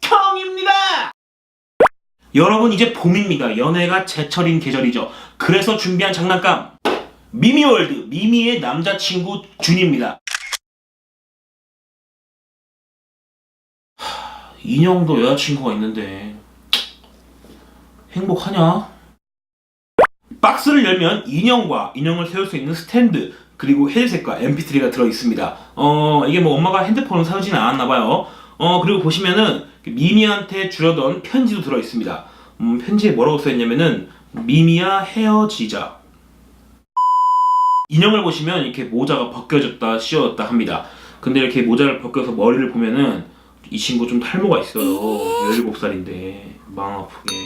형입니다. 여러분 이제 봄입니다. 연애가 제철인 계절이죠. 그래서 준비한 장난감 미미월드 미미의 남자친구 준입니다. 하, 인형도 여자친구가 있는데 행복하냐? 박스를 열면 인형과 인형을 세울 수 있는 스탠드 그리고 헤드셋과 mp3가 들어 있습니다. 어 이게 뭐 엄마가 핸드폰을 사주진 않았나 봐요. 어 그리고 보시면은 미미한테 주려던 편지도 들어 있습니다. 음, 편지에 뭐라고 써 있냐면은 미미야 헤어지자. 인형을 보시면 이렇게 모자가 벗겨졌다 씌워졌다 합니다. 근데 이렇게 모자를 벗겨서 머리를 보면은 이 친구 좀 탈모가 있어요. 17살인데 마음 아프게.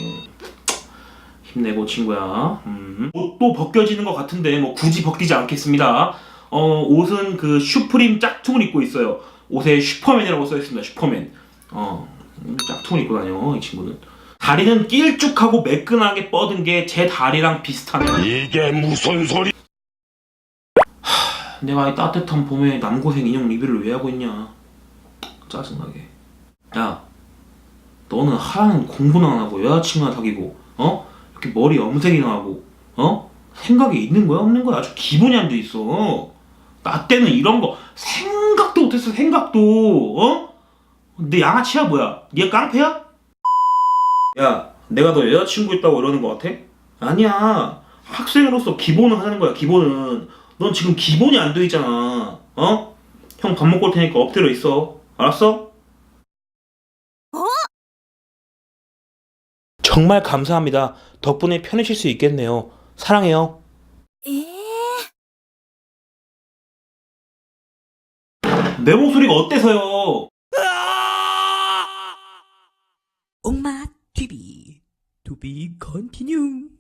힘내고 친구야. 음. 옷도 벗겨지는 것 같은데 뭐 굳이 벗기지 않겠습니다. 어 옷은 그 슈프림 짝퉁을 입고 있어요. 옷에 슈퍼맨이라고 써 있습니다. 슈퍼맨. 어 음, 짝퉁을 입고 다녀 이 친구는. 다리는 길쭉하고 매끈하게 뻗은 게 제 다리랑 비슷하네요. 이게 무슨 소리? 내가 이 따뜻한 봄에 남고생 인형 리뷰를 왜 하고 있냐. 짜증나게. 야, 너는 하라는 공부는 안 하고 여자친구나 사귀고, 어? 이렇게 머리 염색이나 하고, 어? 생각이 있는 거야, 없는 거야? 아주 기분이 안 돼 있어. 나 때는 이런 거 생각도 못했어, 생각도, 어? 내 양아치야, 뭐야? 네가 깡패야? 야, 내가 너 여자친구 있다고 이러는 거 같아? 아니야. 학생으로서 기본은 하는 거야, 기본은. 넌 지금 기본이 안 돼 있잖아. 어? 형 밥 먹고 올 테니까 엎드려 있어. 알았어? 정말 감사합니다. 덕분에 편해질 수 있겠네요. 사랑해요. 에? 내 목소리가 어때서요? 옥마 TV To be continue